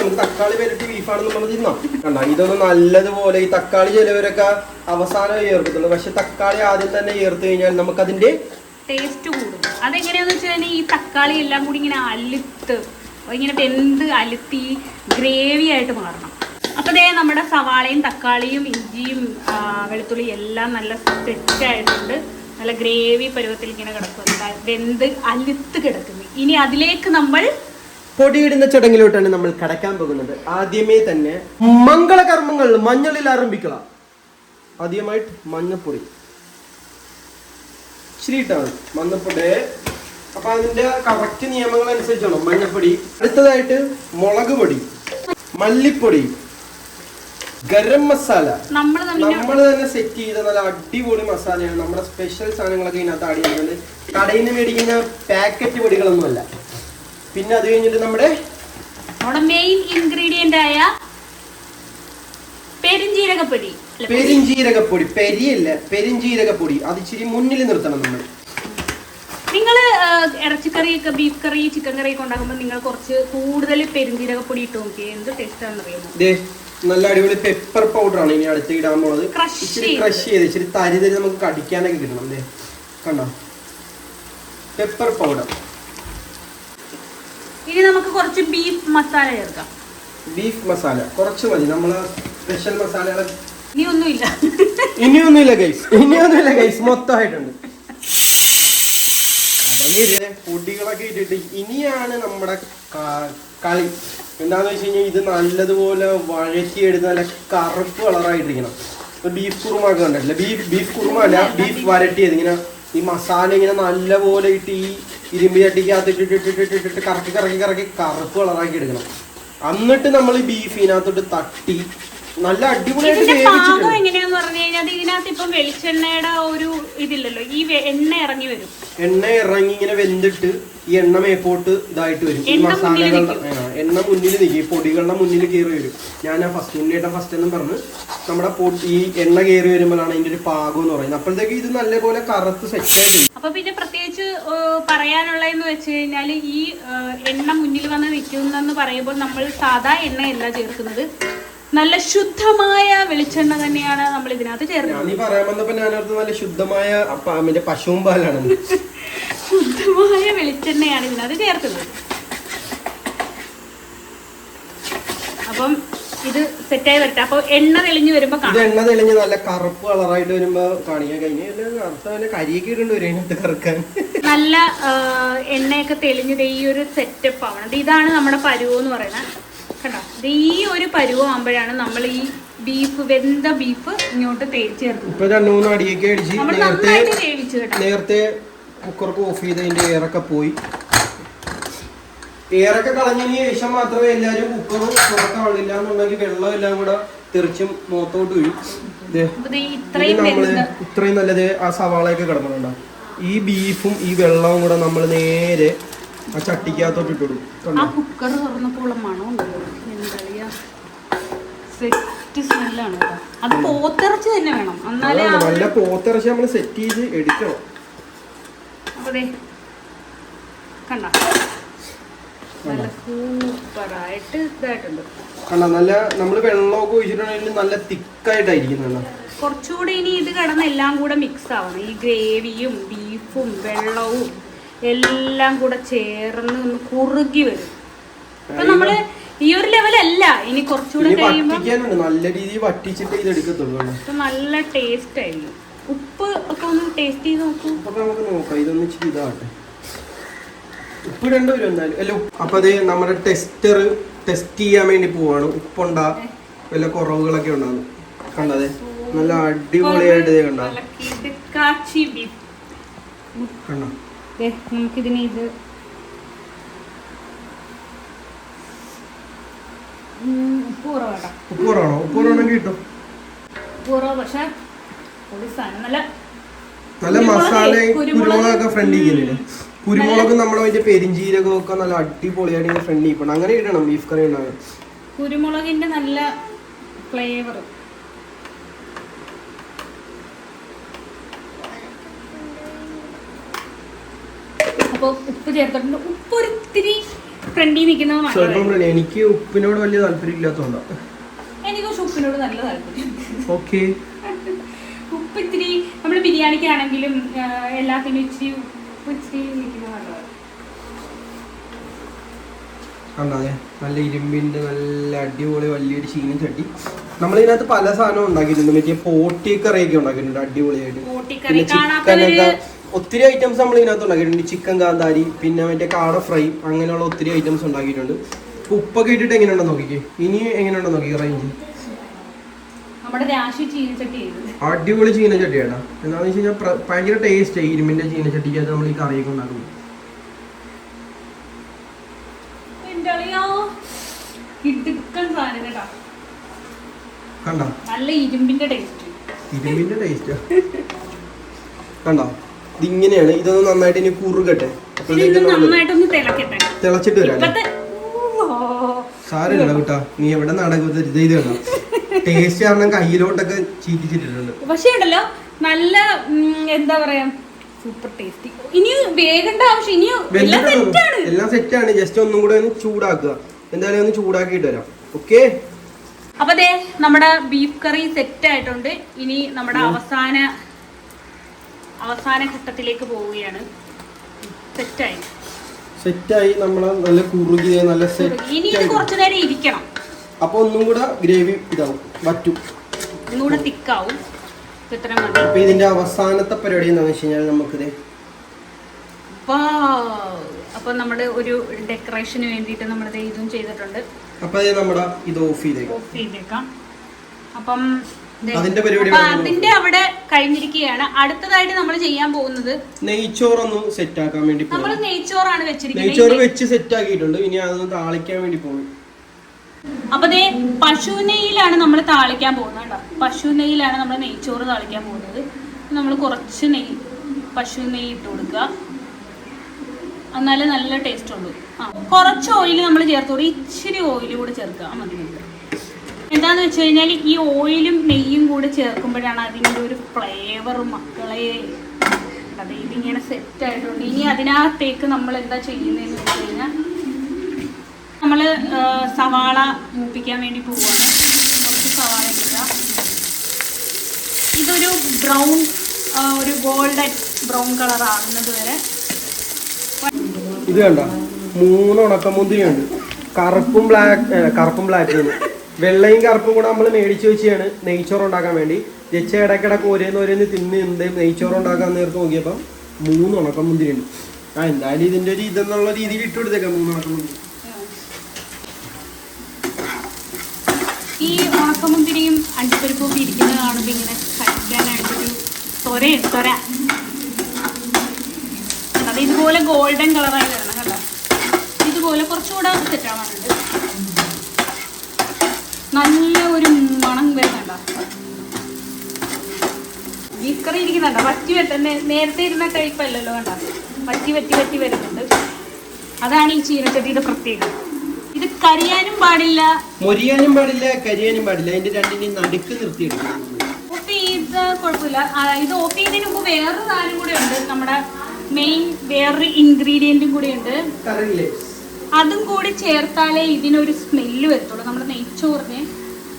നമുക്ക് തക്കാളി വരട്ടി ബീഫാണെന്ന് നമ്മൾ തിന്നാം കണ്ട? ഇതൊന്നും നല്ലതുപോലെ ഈ തക്കാളി ചിലവരൊക്കെ അവസാനം ചേർക്കത്തുള്ളൂ പക്ഷെ തക്കാളി ആദ്യം തന്നെ ചേർത്ത് കഴിഞ്ഞാൽ നമുക്ക് അതിന്റെ ടേസ്റ്റ് കൂടും. അതെങ്ങനെയാന്ന് വെച്ച് കഴിഞ്ഞാൽ ഈ തക്കാളി എല്ലാം കൂടി ഇങ്ങനെ അലുത്ത് ഇങ്ങനെ വെന്ത് അലുത്തി ഗ്രേവി ആയിട്ട് മാറണം. അപ്പൊ ദേ നമ്മുടെ സവാളയും തക്കാളിയും ഇഞ്ചിയും വെളുത്തുള്ളി വെളുത്തുള്ളിയും എല്ലാം നല്ല സെറ്റ് ആയിട്ടുണ്ട്. നല്ല ഗ്രേവി പരുവത്തിൽ ഇങ്ങനെ കിടക്കും. വെന്ത് അലുത്ത് കിടക്കുന്നു. ഇനി അതിലേക്ക് നമ്മൾ പൊടിയിടുന്ന ചടങ്ങിലോട്ടാണ് നമ്മൾ കടക്കാൻ പോകുന്നത്. ആദ്യമേ തന്നെ മംഗളകർമ്മങ്ങൾ മഞ്ഞളിൽ ആരംഭിക്കണം ആദ്യമായിട്ട് മഞ്ഞപ്പൊടി. ഇച്ചിരി മഞ്ഞപ്പൊടി. അപ്പൊ അതിന്റെ കറക്റ്റ് നിയമങ്ങൾ അനുസരിച്ചാണ് മഞ്ഞപ്പൊടി? അടുത്തതായിട്ട് മുളക് പൊടി മല്ലിപ്പൊടി ഗരം മസാല. നമ്മൾ തന്നെ സെറ്റ് ചെയ്ത നല്ല അടിപൊളി മസാലയാണ്. നമ്മുടെ സ്പെഷ്യൽ സാധനങ്ങളൊക്കെ ഇതിനകത്ത് ആഡ് ചെയ്യുന്നുണ്ട്. കടയിൽ നിന്ന് മേടിക്കുന്ന പാക്കറ്റ് പൊടികളൊന്നുമല്ല. പിന്നെ അത് കഴിഞ്ഞിട്ട് നമ്മുടെ നമ്മുടെ മെയിൻ ഇൻഗ്രീഡിയന്റ് ആയ പെരിഞ്ജീരകപ്പൊടി അല്ല, പെരിഞ്ജീരകപ്പൊടി പെരിയല്ല പെരിഞ്ജീരകപ്പൊടി അത് ഇച്ചിരി മുന്നിൽ നിർത്തണം നമ്മൾ നിങ്ങൾ ഇറച്ചിക്കറിയൊക്കെ ബീഫ് കറി ചിക്കൻ കറി ഒക്കെ ഉണ്ടാക്കുമ്പോൾ നിങ്ങൾ കുറച്ച് കൂടുതൽ പെരിഞ്ജീരകപ്പൊടി ഇട്ട് നോക്കിയേ. എന്ത് ടേസ്റ്റ് ആണെന്ന് അറിയുമോ നല്ല അടിപൊളി പെപ്പർ പൗഡർ ആണ് ഇനി അടുത്ത് ഇടാൻ പോണത്. ഇച്ചിരി. ക്രഷ് ചെയ്ത് ഇച്ചിരി തരി തരി നമുക്ക് കടിക്കാനൊക്കെ കിട്ടണം അല്ലേ? കണ്ടോ? പെപ്പർ പൗഡർ ഇനി നമുക്ക് കുറച്ച് ബീഫ് മസാല ചേർക്കാം. ബീഫ് മസാല കുറച്ച് മതി. നമ്മളെ സ്പെഷ്യൽ മസാലകൾ ഇനി ഒന്നുമില്ല ഇനിയൊന്നുമില്ല ഗൈസ് ഇനിയൊന്നുമില്ല ഗൈസ് മൊത്തമായിട്ടുണ്ട്. പൊടികളൊക്കെ ഇട്ടിട്ട് ഇനിയാണ് നമ്മുടെ കളി. എന്താന്ന് വെച്ച് കഴിഞ്ഞാൽ ഇത് നല്ലതുപോലെ വഴറ്റിയെടുത്ത് നല്ല കറുപ്പ് കളറായിട്ടിരിക്കണം. ബീഫ് കുറുമ ഒക്കെ ഉണ്ടല്ലോ ബീഫ് ബീഫ് കുറുമ അല്ല ബീഫ് വരട്ടിയത്. ഇങ്ങനെ ഈ മസാല ഇങ്ങനെ നല്ലപോലെ ഇട്ട് ഈ ഇരുമ്പ് ചട്ടിക്കകത്ത് ഇട്ടിട്ടിട്ടിട്ടിട്ട് കറക്കി കറക്കി കറക്കി കറുപ്പ് കളറാക്കി എടുക്കണം. എന്നിട്ട് നമ്മൾ ഈ ബീഫിനകത്തോട്ട് തട്ടി നല്ല അടിപൊളിയായിട്ട് ഇതിന്റെ പാകം വേവിച്ചിട്ടുണ്ട് എങ്ങനെയാന്ന് പറഞ്ഞു കഴിഞ്ഞാൽ ഇതിനകത്ത് ഇപ്പം വെളിച്ചെണ്ണയുടെ ഒരു ഇതില്ലല്ലോ ഈ വെ- എണ്ണ ഇറങ്ങി വരും. എണ്ണ ഇറങ്ങി ഇങ്ങനെ വെന്തിട്ട് ഈ എണ്ണ മേപ്പോട്ട് ഇതായിട്ട് വരും. ഈ എണ്ണ മസാലകളുടെ ആ, എണ്ണ മുന്നിൽ നിൽക്കും ഈ പൊടികളുടെ മുന്നിൽ കയറി വരും. ഞാൻ ആ ഫസ്റ്റ് ഉണ്ണിയേട്ട ഫസ്റ്റ് എന്നും പറഞ്ഞ് നമ്മുടെ പൊടി ഈ എണ്ണ കയറി വരുമ്പോഴാണ് അതിന്റെ ഒരു പാകം എന്ന് പറയുന്നത്. അപ്പോഴത്തേക്ക് ഇത് നല്ലപോലെ കറുത്ത് സെറ്റായിട്ട് അപ്പൊ പിന്നെ പ്രത്യേകിച്ച് ഏഹ്, പറയാനുള്ളതെന്ന് വെച്ച് കഴിഞ്ഞാൽ ഈ ഏഹ്, എണ്ണ മുന്നിൽ വന്ന് നിൽക്കുന്നെന്ന് പറയുമ്പോൾ നമ്മൾ സാധാ എണ്ണയല്ല ചേർക്കുന്നത്. നല്ല ശുദ്ധമായ വെളിച്ചെണ്ണ തന്നെയാണ് നമ്മൾ ഇതിനകത്ത് ചേർക്കുന്നത്. പറയാൻ വന്നപ്പോ നല്ല ശുദ്ധമായ അപ്പ- മറ്റേ പശുവും പാലാണ്. ശുദ്ധമായ വെളിച്ചെണ്ണയാണ് ഇതിനകത്ത് ചേർക്കുന്നത് അപ്പം ഇത് സെറ്റായി വരട്ടെ. അപ്പൊ എണ്ണ തെളിഞ്ഞു വരുമ്പോ ഇത് എണ്ണ തെളിഞ്ഞ് നല്ല കറുപ്പ് കളറായിട്ട് വരുമ്പോ കാണിക്കാൻ കഴിഞ്ഞ കറുത്ത നല്ല കരിയൊക്കെ ഇടേണ്ടി വരും അതിനകത്ത് കറക്കാൻ. നല്ല എണ്ണയൊക്കെ തെളിഞ്ഞത് ഈ ഒരു സെറ്റപ്പ് ആവണം. ഇത് ഇതാണ് നമ്മുടെ പരുവെന്ന് പറയുന്നത്. കണ്ടോ? ഇത് ഈ ഒരു പരുവാകുമ്പോഴാണ് നമ്മൾ ഈ ബീഫ് വെന്ത ബീഫ് ഇങ്ങോട്ട് തേ- ചേർക്കുന്നത്. ഇപ്പൊ രണ്ടു മൂന്ന് അടിയൊക്കെ അടിച്ച് നമ്മൾ നേരത്തെ നന്നായിട്ട് വേവിച്ചു കേട്ടോ. നേരത്തെ കുക്കർക്ക് ഓഫ് ചെയ്തതിന്റെ എയറൊക്കെ പോയി. എയറൊക്കെ കളഞ്ഞതിന് ശേഷം മാത്രമേ എല്ലാവരും കുക്കറും തുറക്കാവുന്നില്ല എന്നുണ്ടെങ്കിൽ വെള്ളം എല്ലാം കൂടെ തെറിച്ചും മുഖത്തോട്ട് വീഴും ഇത്രയും നല്ലത് ആ സവാളയൊക്കെ കിടക്കുന്നുണ്ടോ ഈ ബീഫും ഈ വെള്ളവും കൂടെ നമ്മൾ നേരെ ആ ചട്ടിക്കകത്തോട്ട് ഇട്ടിടും ആ കുക്കർ തുറന്നപ്പോൾ മണം ഉണ്ടല്ലോ എന്താ സെറ്റ് സ്മെല്ലാണ് അത് പോത്തിറച്ചി തന്നെ വേണം. എന്നാലേ നല്ല പോത്തിറച്ചി നമ്മൾ സെറ്റ് ചെയ്ത് എടുക്കണം. കണ്ട. നല്ല സൂപ്പറായിട്ട് ഇതായിട്ടുണ്ട്. കണ്ടോ? നല്ല നമ്മൾ വെള്ളമൊക്കെ ഒഴിച്ചിട്ടുണ്ടെങ്കിൽ നല്ല തിക്കായിട്ടായിരിക്കും നല്ല കുറച്ചുകൂടെ ഇനി ഇത് കിടന്ന് എല്ലാം കൂടെ മിക്സ് ആവണം. ഈ ഗ്രേവിയും ബീഫും വെള്ളവും എല്ലാം കൂടെ ചേർന്ന് ഒന്ന് കുറുകി വരും. അപ്പൊ നമ്മൾ ഈ ഒരു ലെവലല്ല ഇനി കുറച്ചുകൂടെ കഴിയുമ്പോൾ നല്ല രീതിയിൽ വട്ടിച്ചിട്ട് ഇത് എടുക്കത്തുള്ളൂ നല്ല ടേസ്റ്റ് ആയിരുന്നു ഉപ്പ് ഒക്കെ ഒന്ന് ടേസ്റ്റ് ചെയ്ത് നോക്കൂ. അപ്പൊ നമുക്ക് നോക്കാം. ഇതൊന്ന് ഇച്ചിരി ഇതാവട്ടെ ഉപ്പ് രണ്ടുപേരും വരും എന്തായാലും. അല്ല അപ്പൊ അത് നമ്മുടെ ടെസ്റ്റർ ടെസ്റ്റ് ചെയ്യാൻ വേണ്ടി പോവാണ്. ഉപ്പുണ്ടാ? വല്ല കുറവുകളൊക്കെ ഉണ്ടാകും. കണ്ടതെ? നല്ല അടിപൊളിയായിട്ട് കണ്ടോ? കണ്ട? നമുക്കിതിന് ഇത് ഉപ്പ് കുറവാട്ടോ ഉപ്പ് കുറവാണോ? ഉപ്പ് കുറവാണെങ്കിൽ കിട്ടും. ഉപ്പ് കുറവ് പക്ഷെ പൊടി സാധനം. നല്ല നല്ല കുരുമുളക് മസാലയും കുരുമുളക് കുരുമുളകൊക്കെ ഫ്രണ്ട് ചെയ്യുന്നില്ലേ കുരുമുളക് നമ്മളെ മറ്റേ പെരിഞ്ചീരകവും ഒക്കെ നല്ല അടിപൊളിയായിട്ട് ഫ്രണ്ട് ചെയ്യണം അങ്ങനെ ഇടണം ബീഫ് കറി ഉണ്ടാകാൻ കുരുമുളകിന്റെ നല്ല ഫ്ലേവർ അപ്പോൾ ഉപ്പ് ചേർത്തിട്ടുണ്ട്. ഉപ്പ് ഒരിത്തിരി ഫ്രണ്ടിൽ നിൽക്കുന്ന എനിക്ക് ഉപ്പിനോട് വലിയ താല്പര്യം ഇല്ലാത്തതുകൊണ്ടാണ് എനിക്ക് പക്ഷെ ഉപ്പിനോട് നല്ല താല്പര്യം. ഓക്കെ. ഉപ്പ് ഇത്തിരി നമ്മൾ ബിരിയാണിക്കാണെങ്കിലും എല്ലാത്തിനും ഇച്ചിരി ഉപ്പ് ഇച്ചിരി നല്ലതാണ് നല്ല ഇരുമ്പിന്റെ നല്ല അടിപൊളി വലിയൊരു ചീനും ചട്ടി നമ്മളിതിനകത്ത് പല സാധനവും ഉണ്ടാക്കിയിട്ടുണ്ട്. മറ്റേ പോട്ടി കറിയൊക്കെ ഉണ്ടാക്കിയിട്ടുണ്ട്. അടിപൊളിയായിട്ട്. പിന്നെ ചിക്കനൊക്കെ ഒത്തിരി ഐറ്റംസ് നമ്മൾ ഇതിനകത്ത് ഉണ്ടാക്കിയിട്ടുണ്ട്. ചിക്കൻ കാന്താരി പിന്നെ മറ്റേ കാട ഫ്രൈ അങ്ങനെയുള്ള ഒത്തിരി ഐറ്റംസ് ഉണ്ടാക്കിയിട്ടുണ്ട്. ഉപ്പൊക്കെ ഇട്ടിട്ട് എങ്ങനെയുണ്ടെന്ന് നോക്കിക്കേ. ഇനി എങ്ങനെയുണ്ടെന്ന് നോക്കി റേഞ്ച് അടിപൊളി ചീനച്ചട്ടി ഏട്ടാ എന്താണെന്ന് വെച്ച് കഴിഞ്ഞാൽ ഭയങ്കര ടേസ്റ്റ് ഇരുമ്പിന്റെ ചീനച്ചട്ടിക്കകത്ത് നമ്മൾ ഈ കറിയൊക്കെ ഉണ്ടാക്കുന്നത് കണ്ടോ? നല്ല ഇരുമ്പിന്റെ ടേസ്റ്റ് ഇരുമ്പിന്റെ ടേസ്റ്റ് കണ്ടോ? ഇതിങ്ങനെയാണ്. ഇതൊന്ന് നന്നായിട്ട് ഇനി കുറുകട്ടെ. തിളച്ചിട്ട് വരാം. സാരമില്ല കേട്ടോ. നീ എവിടെ നാടകം ഇത് കണ്ടോ ടേസ്റ്റ് കാരണം കയ്യിലോട്ടൊക്കെ ചീറ്റിച്ചിട്ടിട്ടുണ്ട്. പക്ഷേ ഉണ്ടല്ലോ നല്ല എന്താ പറയാ സൂപ്പർ ടേസ്റ്റി ഇനി വേഗണ്ട ആവശ്യം. ഇനി എല്ലാം സെറ്റ് സെറ്റാണ് ജസ്റ്റ് ഒന്നും കൂടെ ഒന്ന് ചൂടാക്കുക. എന്തായാലും ഒന്ന് ചൂടാക്കിയിട്ട് വരാം. ഓക്കെ അപ്പൊ ദേ നമ്മുടെ ബീഫ് കറി സെറ്റ് ആയിട്ടുണ്ട്. ഇനി നമ്മുടെ അവസാന അവസാന ഘട്ടത്തിലേക്ക് പോവുകയാണ്. സെറ്റായി. സെറ്റായി നമ്മൾ നല്ല കുറുകിയ നല്ല ഇനി ഇത് സെറ്റ് കുറച്ചു നേരം ഇരിക്കണം. അപ്പോൾ ഒന്നും കൂടെ ഗ്രേവി ഇതാവും വറ്റും. ഒന്നുകൂടെ തിക്കാവും. ഇത്ര മതി. അപ്പൊ ഇതിന്റെ അവസാനത്തെ പരിപാടി എന്താണെന്ന് വെച്ച് കഴിഞ്ഞാൽ നമുക്കിത് Wow. അപ്പൊ നമ്മുടെ ഒരു ഡെക്കറേഷന് വേണ്ടിയിട്ട് നമ്മൾ ഇതും ചെയ്തിട്ടുണ്ട്. അപ്പൊ അത് നമ്മുടെ ഇത് ഓഫ് ചെയ്തേക്കാം. ഓഫ് ചെയ്തേക്കാം. അപ്പം അതിന്റെ പരിപാടി അതിന്റെ അവിടെ കഴിഞ്ഞിരിക്കുകയാണ്. അടുത്തതായിട്ട് നമ്മൾ ചെയ്യാൻ പോകുന്നത് നെയ്ച്ചോറൊന്നും സെറ്റ് ആക്കാൻ വേണ്ടി നമ്മൾ നെയ്ച്ചോറാണ് നെയ്ച്ചോറാണ് നെയ്ച്ചോറ് വെച്ചിരിക്കുന്നത് വെച്ച് സെറ്റ് ആക്കിയിട്ടുണ്ട് ഇനി അതൊന്ന് താളിക്കാൻ വേണ്ടി പോകും അപ്പൊ ദേ പശു നെയ്യിലാണ് നമ്മൾ താളിക്കാൻ പോകുന്നത് കേട്ടോ. പശു നെയ്യിലാണ് നമ്മൾ നെയ്ച്ചോറ് താളിക്കാൻ പോകുന്നത്. നമ്മൾ കുറച്ച് നെയ്യ് പശു നെയ്യ് ഇട്ട് കൊടുക്കുക. എന്നാലേ നല്ല ടേസ്റ്റ് ഉള്ളൂ. ആ കുറച്ച് ഓയിൽ നമ്മൾ ചേർത്തോളൂ ഇച്ചിരി ഓയിൽ കൂടെ ചേർക്കുക. മതി നമുക്ക് എന്താന്ന് വെച്ച് കഴിഞ്ഞാൽ ഈ ഓയിലും നെയ്യും കൂടെ ചേർക്കുമ്പോഴാണ് അതിന്റെ ഒരു ഫ്ലേവർ മക്കളെ. അത് ഇതിങ്ങനെ സെറ്റ് ആയിട്ടുണ്ട് ഇനി അതിനകത്തേക്ക് നമ്മൾ എന്താ ചെയ്യുന്നതെന്ന് വെച്ച് കഴിഞ്ഞാൽ നമ്മൾ സവാള മൂപ്പിക്കാൻ വേണ്ടി പോവുകയാണ് കുറച്ച് സവാള എടുക്കുക ഇതൊരു ബ്രൗൺ ഒരു ഗോൾഡൻ ബ്രൗൺ കളർ ആകുന്നത് വരെ. ഇത് കണ്ട? മൂന്ന് ഉണക്കമുന്തിരിയുണ്ട്. കറുപ്പും ബ്ലാക്ക് കറുപ്പും ബ്ലാക്കും വെള്ളയും കറുപ്പും കൂടെ നമ്മൾ മേടിച്ച് വെച്ചാണ് നെയ്ച്ചോറ് ഉണ്ടാക്കാൻ വേണ്ടി. ജച്ച ഇടക്കിടക്ക് ഓരോന്ന് ഓരോന്ന് തിന്ന് എന്ത് നെയ്ച്ചോറ് ഉണ്ടാക്കാൻ നേരത്തെ നോക്കിയപ്പോൾ മൂന്ന് ഉണക്കം മുന്തിരി ഉണ്ട് ആ എന്തായാലും ഇതിന്റെ ഒരു ഇതെന്നുള്ള രീതിയിൽ ഇട്ട് കൊടുത്തേക്കാം മൂന്ന് ഉണക്കമുന്തിരി ഈ ഉണക്കമുന്തിരിയും അണ്ടിപ്പരിപ്പും ഒക്കെ ഇരിക്കുന്നത് കാണുമ്പോൾ ഇങ്ങനെ കഴിക്കാനായിട്ടൊരു തൊരയാണ് തൊര. അത് ഇതുപോലെ ഗോൾഡൻ കളറായി വരണം കേട്ടോ ഇതുപോലെ കുറച്ചുകൂടെ സെറ്റ് ആവാനുണ്ട് നല്ല ഒരു മണം വരുന്നുണ്ട. ബീഫ് കറി ഇരിക്കുന്നുണ്ട. വറ്റി വെട്ട നേരത്തെ ഇരുന്ന കഴിപ്പല്ലല്ലോ കണ്ട? വറ്റി വറ്റി വറ്റി വരുന്നുണ്ട്. അതാണ് ഈ ചീനച്ചട്ടിയുടെ പ്രത്യേകത ഇത് കരിയാനും പാടില്ല. മൊരിയാനും പാടില്ല കരിയാനും പാടില്ല. അതിന്റെ രണ്ടിനെയും നടുക്ക് നിർത്തിയെടുക്കണം ഇത് കുഴപ്പമില്ല. ഇത് ഓഫ് ചെയ്തതിന് മുമ്പ് വേറൊരു സാധനം കൂടെ ഉണ്ട്. നമ്മുടെ മെയിൻ വേറൊരു ഇൻഗ്രീഡിയന്റും കൂടി ഉണ്ട്. അതും കൂടി ചേർത്താലേ ഇതിനൊരു സ്മെല്ല് വരത്തുള്ളൂ. നമ്മുടെ നെയ്ച്ചോറിന്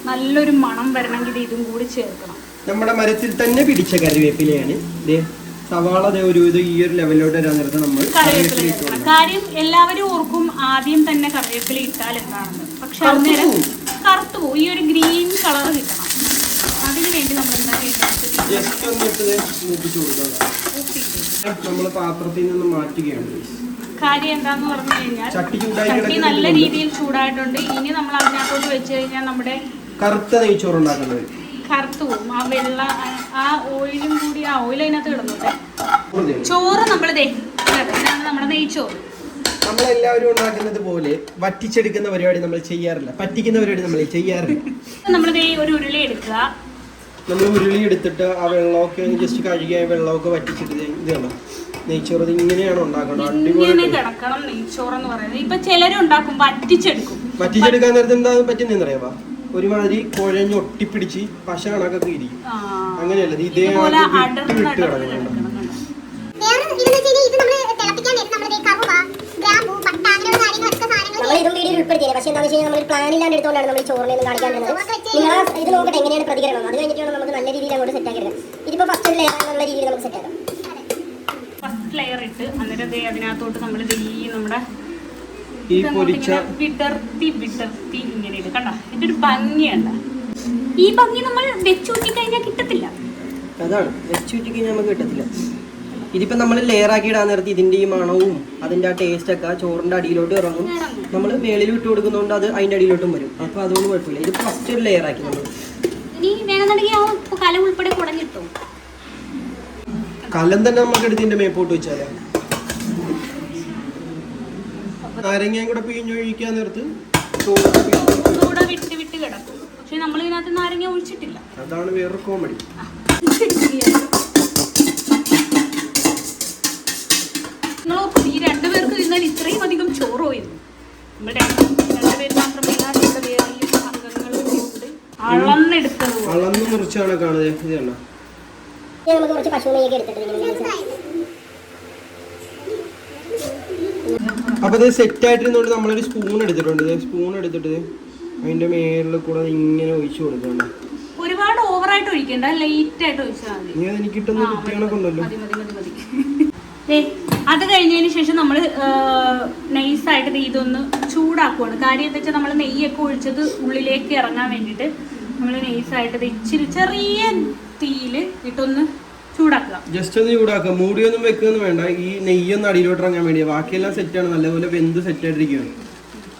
നല്ലൊരു മണം വരണമെങ്കിൽ ഇതും കൂടി ചേർക്കണം. നമ്മുടെ മരത്തിൽ തന്നെ പിടിച്ച കറിവേപ്പിലയാണ്. സവാള ഒരു ഇത് ഈ ഒരു ലെവലിലോട്ട് വരാൻ നേരത്തെ നമ്മൾ കറിവേപ്പില കാര്യം എല്ലാവരും ഓർക്കും ആദ്യം തന്നെ കറിവേപ്പില ഇട്ടാൽ എന്താണെന്ന്. പക്ഷെ അന്നേരം. കറുത്തു പോകും ഈ ഒരു ഗ്രീൻ കളർ കിട്ടണം. അതിന് വേണ്ടി നമ്മൾ എന്താ നമ്മൾ പാത്രത്തിൽ നിന്ന് മാറ്റുകയാണ്. കാര്യം എന്താന്ന് പറഞ്ഞു കഴിഞ്ഞാൽ ചട്ടി നല്ല രീതിയിൽ ചൂടായിട്ടുണ്ട്. ഇനി നമ്മൾ അതിനകത്തോട്ട് വെച്ച് കഴിഞ്ഞാൽ നമ്മുടെ കറുത്ത നെയ്ച്ചോറ് ഉണ്ടാക്കുന്നത് കറുത്തു പോകും ആ വെള്ള ആ- ആ ഓയിലും കൂടി ആ ഓയിൽ അതിനകത്ത് ചോറ് നമ്മുടെ നെയ്ച്ചോറ്. നമ്മളെല്ലാവരും ഉണ്ടാക്കുന്നത് പോലെ വറ്റിച്ചെടുക്കുന്ന പരിപാടി നമ്മൾ ചെയ്യാറില്ല. പറ്റിക്കുന്ന പരിപാടി നമ്മൾ ചെയ്യാറില്ല. ഒരു ഉരുളി എടുക്കുക. നമ്മൾ ഉരുളി എടുത്തിട്ട് ആ വെള്ളമൊക്കെ ജസ്റ്റ് കഴുകിയ വെള്ളമൊക്കെ വറ്റിച്ചിട്ട് ഇത് കണ്ടോ നെയ്ച്ചോറ് ഇങ്ങനെയാണ് ഉണ്ടാക്കുന്നത് ഇങ്ങനെ അടിപൊളി കിടക്കണം നെയ്ച്ചോറ് എന്ന് പറയുന്നത്. ഇപ്പൊ ചിലരുണ്ടാക്കും വറ്റിച്ചെടുക്കും. വറ്റിച്ചെടുക്കാൻ നേരത്തെ എന്താ പറ്റുന്നറിയാവാ ഒരുമാതിരി കുഴഞ്ഞ് ഒട്ടിപ്പിടിച്ച് പശ കണക്കൊക്കെ ഇരിക്കും. അങ്ങനെയല്ല ഇത് വിട്ട് വിട്ട് വീഡിയോയിൽ ഉൾപ്പെടുത്തിയത് പക്ഷേ എന്താണെന്ന് വെച്ച് കഴിഞ്ഞാൽ നമ്മൾ പ്ലാൻ ഇല്ലാണ്ട് എടുത്തുകൊണ്ടാണ് നമ്മൾ ചോറിനെ നിങ്ങൾ നോക്കട്ടെ എങ്ങനെയാണ് പ്രതികരണം? അത് നമുക്ക് നല്ല രീതിയിൽ അങ്ങോട്ട് സെറ്റ് ആക്കി എടുക്കാം ഇതിപ്പോൾ ഫസ്റ്റ് ഒരു ലെയർ എന്നുള്ള രീതിയിൽ നമുക്ക് സെറ്റ് ആക്കാം. ഫസ്റ്റ് ലെയർ ഇട്ട് അന്നേരം അതിനകത്തോട്ട് നമ്മൾ ഈ നമ്മുടെ ഈ പൊരിച്ച വിടർത്തി വിടർത്തി ഇങ്ങനെ ഇട്. കണ്ട? ഇതിന്റെ ഒരു ഭംഗിയുണ്ട് ഈ ഭംഗി നമ്മൾ വെച്ചൂറ്റി കഴിഞ്ഞാൽ കിട്ടത്തില്ല. അതാണ്. വെച്ചൂറ്റി കഴിഞ്ഞാൽ നമുക്ക് കിട്ടത്തില്ല. ഇതിപ്പോ നമ്മൾ ലെയർ ആക്കി ഇടാൻ നേരത്തെ ഇതിന്റെ ഈ മണവും അതിന്റെ ആ ടേസ്റ്റ് ഒക്കെ ചോറിന്റെ അടിയിലോട്ട് ഇറങ്ങും. നമ്മൾ മേളിൽ ഇട്ട് കൊടുക്കുന്നതുകൊണ്ട് അത് അതിന്റെ അടിയിലോട്ടും വരും. അപ്പൊ അതുകൊണ്ട് കുഴപ്പമില്ല. ഇത് ഫസ്റ്റ് ഒരു ലെയർ ആക്കി നമ്മൾ ഇനി വേണമെന്നുണ്ടെങ്കിൽ ആ കല ഉൾപ്പെടെ കുടഞ്ഞിട്ടു? കലം തന്നെ നമുക്ക് എടുത്തിന്റെ ഇതിന്റെ മേപ്പോട്ട് വെച്ചാലോ? നാരങ്ങയും കൂടെ പിഴിഞ്ഞൊഴിക്കാൻ നേരത്ത് ഒന്നുകൂടെ വിട്ട് വിട്ട് കിടക്കും. പക്ഷെ നമ്മൾ ഇതിനകത്ത് നാരങ്ങ ഒഴിച്ചിട്ടില്ല. അതാണ് വേറൊരു കോമഡി നിങ്ങൾ ഈ രണ്ട് എന്നാൽ ഇത്രയും അധികം ചോറ് പോയിരുന്നു. നമ്മൾ രണ്ട് രണ്ടുപേര് മാത്രമല്ല ഇവിടെ വേറെയും അംഗങ്ങളും ഉണ്ട് അളന്നെടുത്തത്. അളന്ന് മുറിച്ചാണ് കാണുന്നത്. ഇത് കണ്ടോ? ഇനി നമുക്ക് കുറച്ച് പശു നെയ്യൊക്കെ എടുത്തിട്ട് അപ്പൊ ഇത് സെറ്റ് ആയിട്ടിരുന്നോണ്ട് നമ്മളൊരു സ്പൂൺ എടുത്തിട്ടുണ്ട്. സ്പൂൺ എടുത്തിട്ട് അതിന്റെ മേളിൽ കൂടെ ഇങ്ങനെ ഒഴിച്ചു കൊടുക്കണം ഒരുപാട് ഓവറായിട്ട് ഒഴിക്കണ്ട. ലൈറ്റ് ആയിട്ട് ഒഴിച്ചാൽ മതി. എനിക്ക് കിട്ടുന്ന കുട്ടികളൊക്കെ ഉണ്ടല്ലോ അത് കഴിഞ്ഞതിന് ശേഷം നമ്മൾ നൈസായിട്ട് ഇതൊന്ന് ചൂടാക്കുവാണ്. കാര്യം എന്താ വെച്ചാൽ നമ്മൾ നെയ്യൊക്കെ ഒഴിച്ചത് ഉള്ളിലേക്ക് ഇറങ്ങാൻ വേണ്ടിയിട്ട് നമ്മൾ നൈസായിട്ട് ഇത് ഇച്ചിരി ചെറിയ തീയിൽ ഇട്ടൊന്ന് ചൂടാക്കുക. ജസ്റ്റ് ഒന്ന് ചൂടാക്കുക. മൂടിയൊന്നും വെക്കൊന്നും വേണ്ട. ഈ നെയ്യൊന്നും അടിയിലോട്ട് ഇറങ്ങാൻ വേണ്ടി. ബാക്കിയെല്ലാം സെറ്റ് ആണ്. നല്ലപോലെ വെന്ത് സെറ്റ് ആയിട്ടിരിക്കുകയാണ്.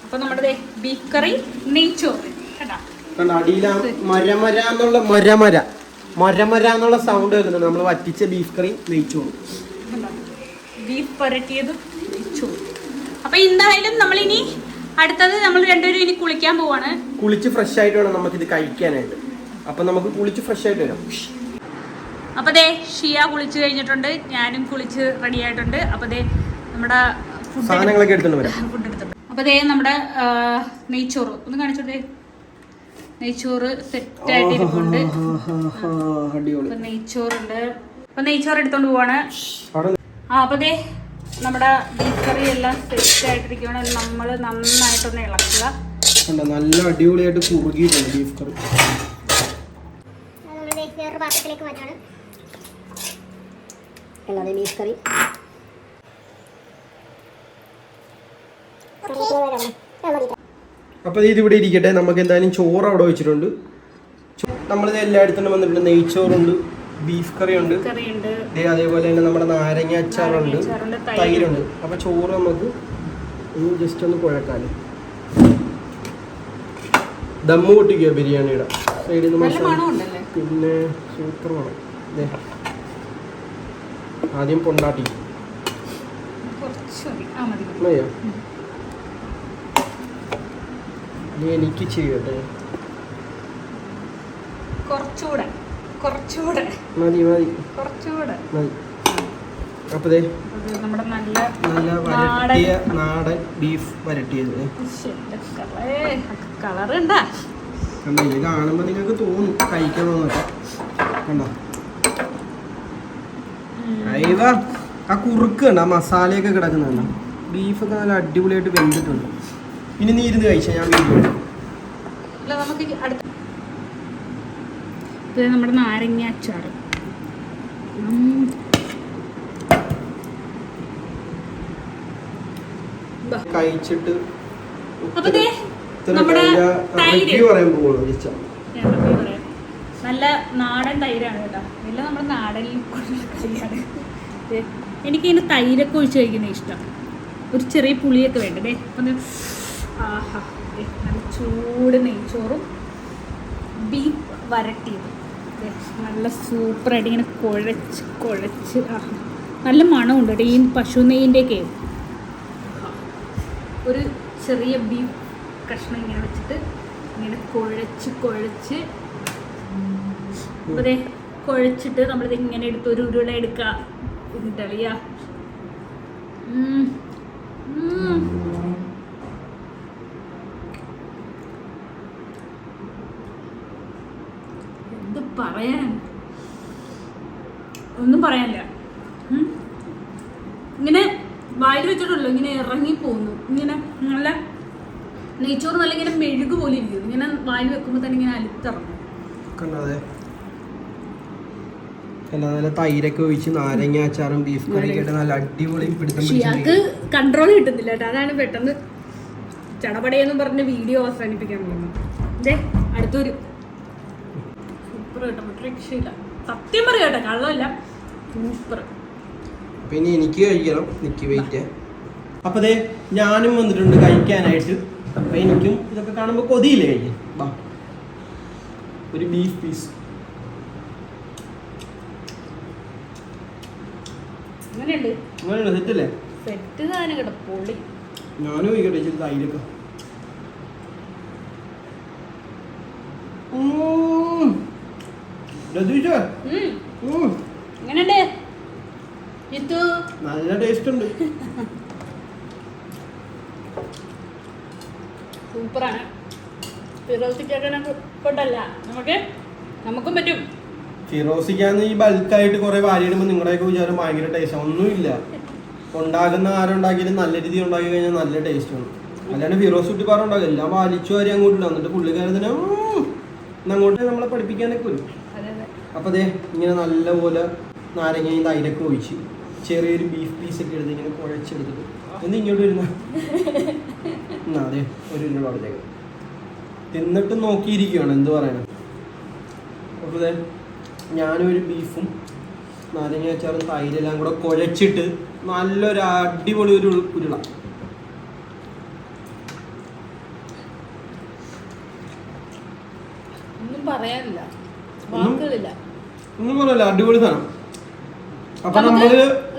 അപ്പൊ നമ്മുടെ ബീഫ് കറി നെയ്ച്ചോറ്. കണ്ട? അടിയില മരമര എന്നുള്ള മരമര. മരമര എന്നുള്ള സൗണ്ട് കേൾക്കുന്നുണ്ട്. നമ്മൾ വറ്റിച്ച ബീഫ് കറി നെയ്ച്ചോറും. ബീഫ് പുരട്ടിയത് നെയ്ച്ചോറ്. അപ്പൊ എന്തായാലും നമ്മളിനി അടുത്തത് നമ്മൾ രണ്ടുപേരും ഇനി കുളിക്കാൻ പോവാണ്. കുളിച്ച് ഫ്രഷ് ആയിട്ട് വേണം നമുക്ക് ഇത് കഴിക്കാനായിട്ട്. അപ്പൊ നമുക്ക് കുളിച്ച് ഫ്രഷ് ആയിട്ട് വരാം. അപ്പൊ ദേ ഷിയ കുളിച്ച് കഴിഞ്ഞിട്ടുണ്ട് ഞാനും കുളിച്ച് റെഡി ആയിട്ടുണ്ട്. അപ്പൊ ദേ നമ്മുടെ ഫുഡ് സാധനങ്ങളൊക്കെ എടുത്തോണ്ട് വരാം. ഫുഡ് എടുത്തിട്ടുണ്ട് അപ്പൊ ദേ നമ്മുടെ നെയ്ച്ചോറ്. ഒന്ന് കാണിച്ചോട്ടെ നെയ്ച്ചോറ് സെറ്റ് ആയിട്ട് ഇരിപ്പുണ്ട് അടിപൊളി. അപ്പൊ നെയ്ച്ചോറുണ്ട്. അപ്പൊ നെയ്ച്ചോറ് എടുത്തോണ്ട് പോവാണ്. ആ അപ്പൊ ദേ നമ്മുടെ ബീഫ് കറി എല്ലാം സെറ്റ് ആയിട്ടിരിക്കുകയാണ് നമ്മൾ നന്നായിട്ടൊന്ന് ഇളക്കുക. കണ്ടോ നല്ല അടിപൊളിയായിട്ട് കുറുകിയിട്ടുണ്ട് ബീഫ് കറി പാത്രത്തിലേക്ക് മാറ്റാണ്. അല്ലാതെ ബീഫ് കറി അപ്പൊ ഇതിവിടെ ഇരിക്കട്ടെ. നമുക്ക് എന്തായാലും ചോറ് അവിടെ വെച്ചിട്ടുണ്ട്. നമ്മളിത് എല്ലായിടത്തും വന്നിട്ടുണ്ട്. നെയ്ച്ചോറുണ്ട് ബീഫ് കറി ഉണ്ട്. കറിയുണ്ട് ദേ അതേപോലെ തന്നെ നമ്മുടെ നാരങ്ങ അച്ചാറുണ്ട്. തൈരുണ്ട്. അപ്പൊ ചോറ് നമുക്ക് ഒന്ന് ജസ്റ്റ് ഒന്ന് കുഴക്കാൻ ദമ്മ് പൊട്ടിക്കുക ബിരിയാണിയുടെ? സൈഡിൽ നിന്ന് മസാല. പിന്നെ സൂപ്പർ വേണം ദേ. ആദ്യം പൊണ്ടാട്ടി. മതിയോ? ഇനി എനിക്ക് ചെയ്യട്ടെ. കുറച്ചുകൂടെ കുറച്ചുകൂടെ. മതി മതി. കുറച്ചുകൂടെ. നമ്മുടെ നല്ല നല്ല വരട്ടിയ നാടൻ ബീഫ് വരട്ടിയത്. കളർ കണ്ടോ ഇത് കാണുമ്പോൾ നിങ്ങൾക്ക് തോന്നും കഴിക്കണമെന്നൊക്കെ കണ്ടോ? അയവ ആ കുറുക്ക് കണ്ട? ആ മസാലയൊക്കെ കിടക്കുന്നുണ്ട് ബീഫൊക്കെ നല്ല അടിപൊളിയായിട്ട് വെന്തിട്ടുണ്ട്. ഇനി നീ ഇരുന്ന് കഴിച്ചാൽ ഞാൻ വീട്ടിൽ ഇത് നമ്മുടെ നാരങ്ങ അച്ചാർ. കഴിച്ചിട്ട് നമ്മുടെ റിവ്യൂ പറയാൻ പോകുള്ളൂ ജസ്റ്റ് ഞാൻ review പറയാം. നല്ല നാടൻ തൈരാണ് കേട്ടോ. എല്ലാം നമ്മുടെ നാടനിൽ കൊണ്ടുള്ള എനിക്ക് എനിക്കിങ്ങനെ തൈരൊക്കെ ഒഴിച്ച് കഴിക്കുന്നത് ഇഷ്ടം. ഒരു ചെറിയ പുളിയൊക്കെ വേണ്ടേ. ഒന്ന് ആഹാ. നല്ല ചൂട് നെയ്ച്ചോറും ബീഫ് വരട്ടിയത്. നല്ല സൂപ്പറായിട്ട് ഇങ്ങനെ കുഴച്ച് കുഴച്ച് നല്ല മണമുണ്ട് ഈ പശു നെയ്യിന്റെയൊക്കെ. ഒരു ചെറിയ ബീഫ് കഷ്ണം ഇങ്ങനെ വെച്ചിട്ട് ഇങ്ങനെ കുഴച്ച് കുഴച്ച് അപ്പോൾ കുഴച്ചിട്ട് നമ്മളിത് ഇങ്ങനെ എടുത്ത് ഒരു ഉരുള എടുക്കുക എന്നിട്ടറിയാ എന്ത് പറയാൻ ഒന്നും പറയാനില്ല. ഇങ്ങനെ വായിൽ വെച്ചിട്ടുള്ളൂ ഇങ്ങനെ ഇറങ്ങി പോകുന്നു. ഇങ്ങനെ നല്ല നെയ്ച്ചോറ് നല്ല ഇങ്ങനെ മെഴുകു പോലെ ഇരിക്കുന്നു. ഇങ്ങനെ വായിൽ വെക്കുമ്പോ തന്നെ ഇങ്ങനെ അലുത്തിറങ്ങും. അല്ല നല്ല തൈരൊക്കെ ഒഴിച്ച് നാരങ്ങ അച്ചാറും ബീഫ് കറിയൊക്കെ ആയിട്ട് നല്ല അടിപൊളി പിടുത്തം ഷിയാക്ക് കൺട്രോൾ കിട്ടുന്നില്ല കേട്ടോ. അതാണ് പെട്ടെന്ന് ചടപടയെന്നും പറഞ്ഞ് വീഡിയോ അവസാനിപ്പിക്കാൻ പോകുന്നത്. അടുത്തൊരു. സൂപ്പർ കേട്ടോ രക്ഷയില്ല. സത്യം പറയാം കേട്ടോ കള്ളമല്ല. സൂപ്പർ പിന്നെ എനിക്ക് കഴിക്കണം. നിക്ക് വെയിറ്റ് അപ്പൊ അതെ ഞാനും വന്നിട്ടുണ്ട് കഴിക്കാനായിട്ട്. അപ്പൊ എനിക്കും ഇതൊക്കെ കാണുമ്പോ കൊതിയില്ലേ? കഴിക്കാൻ ഒരു ബീഫ് പീസ് സെറ്റിലുണ്ട്. സെറ്റല്ലേ? സെറ്റ് സാധനം പൊളി. ഞാനും കഴിക്കട്ടെ ഇച്ചിരി തൈരൊക്കെ. നല്ല ടേസ്റ്റ് ഉണ്ട് സൂപ്പറാണ് നമുക്ക് നമുക്കും പറ്റും. ഫിറോസിക്കാന്ന് ഈ ബൾക്കായിട്ട് കുറെ വാരിയിടുമ്പോൾ നിങ്ങളുടെയൊക്കെ വിചാരം ഭയങ്കര ടേസ്റ്റ് ഒന്നുമില്ല. ഉണ്ടാകുന്ന ആരുണ്ടാക്കിയാലും നല്ല രീതിയിൽ ഉണ്ടാക്കി കഴിഞ്ഞാൽ നല്ല ടേസ്റ്റ് ആണ്. അല്ലാണ്ട് ഫിറോസ് കുട്ടി പറഞ്ഞ ഉണ്ടാകും എല്ലാം വലിച്ചു വാരി അങ്ങോട്ടില്ല എന്നിട്ട് പുള്ളിക്കാരത്തിന് അങ്ങോട്ട് നമ്മളെ പഠിപ്പിക്കാനൊക്കെ വരും അപ്പൊ അതെ അപ്പോൾ അതെ ഇങ്ങനെ നല്ലപോലെ നാരങ്ങയും തൈരൊക്കെ ഒഴിച്ച് ചെറിയൊരു ബീഫ് പീസ് ഒക്കെ എടുത്ത് ഇങ്ങനെ കുഴച്ചെടുത്തിട്ട് എന്ത് ഇങ്ങോട്ട് വരുന്ന. എന്നാ അതെ ഒരു അവിടത്തേക്ക് തിന്നിട്ട് നോക്കിയിരിക്കുകയാണ് എന്ത് പറയണം. അപ്പോൾ അതെ ഞാനൊരു ബീഫും നാരങ്ങ അച്ചാറും തൈരെല്ലാം കൂടെ കുഴച്ചിട്ട് നല്ലൊരു അടിപൊളി ഒരു ഉരുള. ഒന്നും പറയാനില്ല. വാക്കുകളില്ല. ഒന്നും പറയല്ല അടിപൊളി സാധനം. അപ്പൊ നമ്മൾ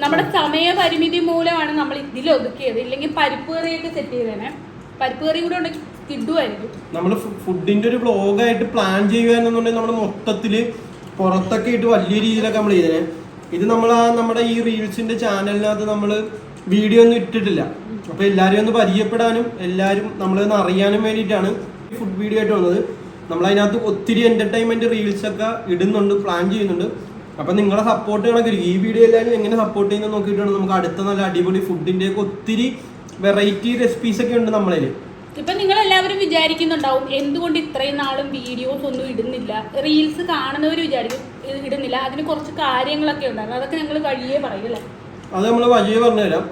നമ്മുടെ സമയപരിമിതി മൂലമാണ് നമ്മൾ ഇതിൽ ഒതുക്കിയത്. ഇല്ലെങ്കിൽ പരിപ്പ് കറിയൊക്കെ സെറ്റ് ചെയ്തേനെ. പരിപ്പ് കറി കൂടെ ഉണ്ടെങ്കിൽ കിടുമായിരിക്കും നമ്മൾ ഫുഡിന്റെ ഒരു ബ്ലോഗായിട്ട് പ്ലാൻ ചെയ്യുക എന്നുണ്ടെങ്കിൽ നമ്മൾ മൊത്തത്തിൽ പുറത്തൊക്കെ ഇട്ട് വലിയ രീതിയിലൊക്കെ നമ്മൾ ചെയ്തേ ഇത് നമ്മൾ ആ നമ്മുടെ ഈ റീൽസിന്റെ ചാനലിനകത്ത് നമ്മൾ വീഡിയോ ഒന്നും ഇട്ടിട്ടില്ല. അപ്പൊ എല്ലാരും ഒന്ന് പരിചയപ്പെടാനും എല്ലാവരും നമ്മളൊന്ന് അറിയാനും വേണ്ടിയിട്ടാണ് ഫുഡ് വീഡിയോ ആയിട്ട് വന്നത്. നമ്മൾ അതിനകത്ത് ഒത്തിരി എന്റർടൈൻമെന്റ് റീൽസ് ഒക്കെ ഇടുന്നുണ്ട് പ്ലാൻ ചെയ്യുന്നുണ്ട്. അപ്പൊ നിങ്ങളെ സപ്പോർട്ട് കണക്കിരിക്കും ഈ വീഡിയോ എല്ലാവരും എങ്ങനെ സപ്പോർട്ട് ചെയ്യുന്നത് നോക്കിയിട്ടാണ് നമുക്ക് അടുത്ത നല്ല അടിപൊളി ഫുഡിന്റെ ഒക്കെ ഒത്തിരി വെറൈറ്റി റെസിപ്പീസ് ഒക്കെ ഉണ്ട് നമ്മളതിൽ ഇപ്പൊ നിങ്ങൾ എല്ലാവരും വിചാരിക്കുന്നുണ്ടാവും എന്തുകൊണ്ട് ഇത്രയും നാളും വീഡിയോസ് ഒന്നും ഇടുന്നില്ല. റീൽസ് കാണുന്നവർ വിചാരിക്കും ഇടുന്നില്ല. അതിന് കുറച്ച് കാര്യങ്ങളൊക്കെ ഉണ്ടായിരുന്നു. അതൊക്കെ ഞങ്ങൾ വഴിയേ പറയുള്ളൂ അത് നമ്മൾ വഴിയെ പറഞ്ഞുതരാം.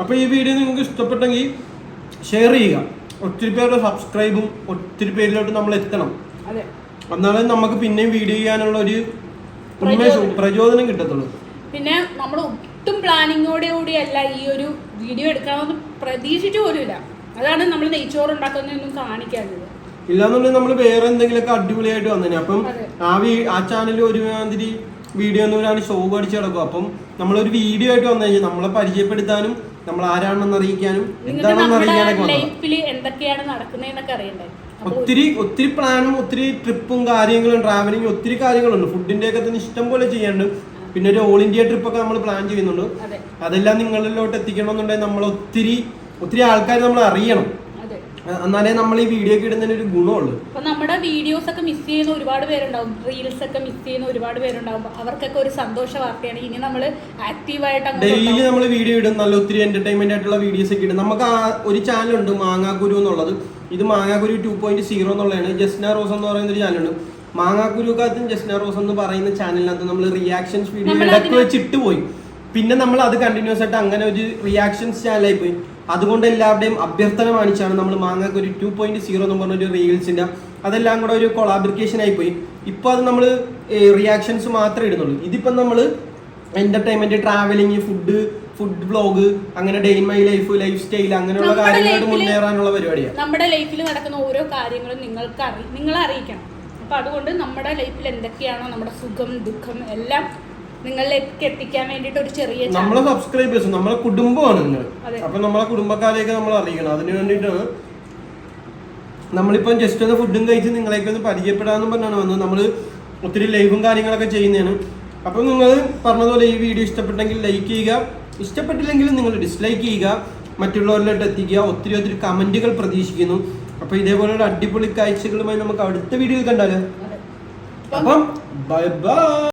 അപ്പോൾ ഈ വീഡിയോ നിങ്ങൾക്ക് ഇഷ്ടപ്പെട്ടെങ്കിൽ ഷെയർ ചെയ്യുക. ഒത്തിരി പേരുടെ സബ്സ്ക്രൈബും ഒത്തിരി പേരിലോട്ട് നമ്മൾ എത്തണം. എന്നാലും എന്നാലേ നമുക്ക് പിന്നെയും വീഡിയോ ചെയ്യാനുള്ള ഒരു ഉന്മേഷവും പ്രചോദനം. കിട്ടത്തുള്ളൂ. പിന്നെ നമ്മൾ ഒട്ടും പ്ലാനിങ്ങോടെ കൂടിയല്ല ഈ ഒരു വീഡിയോ എടുക്കണമെന്ന് പ്രതീക്ഷിച്ചു പോലുമില്ല. അതാണ് നമ്മൾ നെയ്ച്ചോറ് ഉണ്ടാക്കുന്നതൊന്നും കാണിക്കാറില്ല ഇല്ലാന്നുണ്ടെങ്കിൽ നമ്മൾ വേറെ എന്തെങ്കിലുമൊക്കെ അടിപൊളിയായിട്ട് വന്നേനെ. അപ്പം ആ വീ ആ ചാനലിൽ ഒരു മാതിരി വീഡിയോ ഒന്നും ഷോ അടിച്ച് കിടക്കും അപ്പം നമ്മളൊരു വീഡിയോ ആയിട്ട് വന്നു കഴിഞ്ഞാൽ നമ്മളെ പരിചയപ്പെടുത്താനും നമ്മൾ ആരാണെന്ന് അറിയിക്കാനും എന്താണെന്ന് അറിയിക്കാനൊക്കെ എന്തൊക്കെയാണ് നടക്കുന്നതെന്നൊക്കെ അറിയണ്ടേ? അപ്പൊ ഒത്തിരി ഒത്തിരി പ്ലാനും ഒത്തിരി ട്രിപ്പും കാര്യങ്ങളും ട്രാവലിംഗ് ഒത്തിരി കാര്യങ്ങളുണ്ട്. ഫുഡിന്റെ ഒക്കെ തന്നെ ഇഷ്ടം പോലെ ചെയ്യാനുണ്ട്. പിന്നെ ഒരു ഓൾ ഇന്ത്യ ട്രിപ്പ് ഒക്കെ നമ്മൾ പ്ലാൻ ചെയ്യുന്നുണ്ട്. അതെ. അതെല്ലാം നിങ്ങളിലോട്ട് എത്തിക്കണമെന്നുണ്ടെങ്കിൽ നമ്മൾ ഒത്തിരി ഒത്തിരി ആൾക്കാർ നമ്മൾ അറിയണം. എന്നാലേ നമ്മൾ ഈ വീഡിയോ ഒക്കെ ഇടുന്നതിന് ഒരു ഗുണമുള്ളൂ. അപ്പൊ നമ്മുടെ വീഡിയോസ് ഒക്കെ മിസ് ചെയ്യുന്ന ഒരുപാട് പേരുണ്ടാവും. റീൽസ് ഒക്കെ മിസ് ചെയ്യുന്ന ഒരുപാട് പേരുണ്ടാവും. അവർക്കൊക്കെ ഒരു സന്തോഷ വാർത്തയാണ്. ഇനി നമ്മൾ ആക്റ്റീവായിട്ട് ഡെയിലി നമ്മൾ വീഡിയോ ഇടും. നല്ല ഒത്തിരി എന്റർടൈൻമെന്റ് ആയിട്ടുള്ള വീഡിയോസ് ഒക്കെ ഇടും. നമുക്ക് ആ ഒരു ചാനലുണ്ട് മാങ്ങാക്കുരു എന്നുള്ളത്. ഇത് മാങ്ങാക്കുരു ടു പോയിന്റ് സീറോ എന്നുള്ളതാണ്. ജസ്ന റോസ് എന്ന് പറയുന്ന ഒരു ചാനലുണ്ട് മാങ്ങാക്കുരുക്കകത്തും ജസ്ന റോസ് എന്ന് പറയുന്ന ചാനലിനകത്ത് നമ്മൾ റിയാക്ഷൻസ് വീഡിയോ ഇടയ്ക്ക് വെച്ചിട്ട് പോയി. പിന്നെ നമ്മൾ അത് കണ്ടിന്യൂസ് ആയിട്ട് അങ്ങനെ ഒരു റിയാക്ഷൻസ് ചാനലായി പോയി. അതുകൊണ്ട് എല്ലാവരുടെയും അഭ്യർത്ഥന കാണിച്ചാണ് നമ്മൾ മാങ്ങാക്കുരു ടു പോയിന്റ് സീറോ എന്ന് പറഞ്ഞൊരു റീൽസിന്റെ അതെല്ലാം കൂടെ ഒരു കൊളാബ്രിക്കേഷൻ ആയി പോയി. ഇപ്പൊ അത് നമ്മൾ റിയാക്ഷൻസ് മാത്രമേ ഇടുന്നുള്ളൂ. ഇതിപ്പം നമ്മൾ entertainment traveling food food blog അങ്ങനെ day in my life lifestyle അങ്ങനെയുള്ള കാര്യങ്ങളായിട്ട് മുന്നേറാനുള്ള പരിപാടിയാണ് നമ്മുടെ ലൈഫിൽ നടക്കുന്ന ഓരോ കാര്യങ്ങളും നിങ്ങൾക്ക് അറി നിങ്ങളെ അറിയിക്കണം. അപ്പൊ അതുകൊണ്ട് നമ്മുടെ ലൈഫിൽ എന്തൊക്കെയാണോ നമ്മുടെ സുഖം ദുഃഖം എല്ലാം നിങ്ങളിലേക്ക് എത്തിക്കാൻ വേണ്ടിട്ട് ഒരു ചെറിയ. നമ്മളെ സബ്സ്ക്രൈബേഴ്സ് നമ്മളെ കുടുംബമാണ് നിങ്ങൾ. അപ്പൊ നമ്മളെ കുടുംബക്കാരെയൊക്കെ നമ്മൾ അറിയിക്കണം. അതിനു വേണ്ടിയിട്ടാണ് നമ്മളിപ്പം ജസ്റ്റ് ഒന്ന് ഫുഡും കഴിച്ച് നിങ്ങളെയൊക്കെ ഒന്ന് പരിചയപ്പെടാമെന്ന് പറഞ്ഞാണ് വന്നത്. നമ്മൾ ഒത്തിരി ലൈവും കാര്യങ്ങളൊക്കെ ചെയ്യുന്നതാണ്. അപ്പം നിങ്ങൾ പറഞ്ഞതുപോലെ ഈ വീഡിയോ ഇഷ്ടപ്പെട്ടെങ്കിൽ ലൈക്ക് ചെയ്യുക. ഇഷ്ടപ്പെട്ടില്ലെങ്കിൽ നിങ്ങൾ ഡിസ്ലൈക്ക് ചെയ്യുക. മറ്റുള്ളവരിലോട്ട് എത്തിക്കുക. ഒത്തിരി ഒത്തിരി കമന്റുകൾ പ്രതീക്ഷിക്കുന്നു. അപ്പോൾ ഇതേപോലെയുള്ള അടിപൊളി കാഴ്ചകളുമായി നമുക്ക് അടുത്ത വീഡിയോയിൽ കണ്ടാലോ. അപ്പം ബൈ ബൈ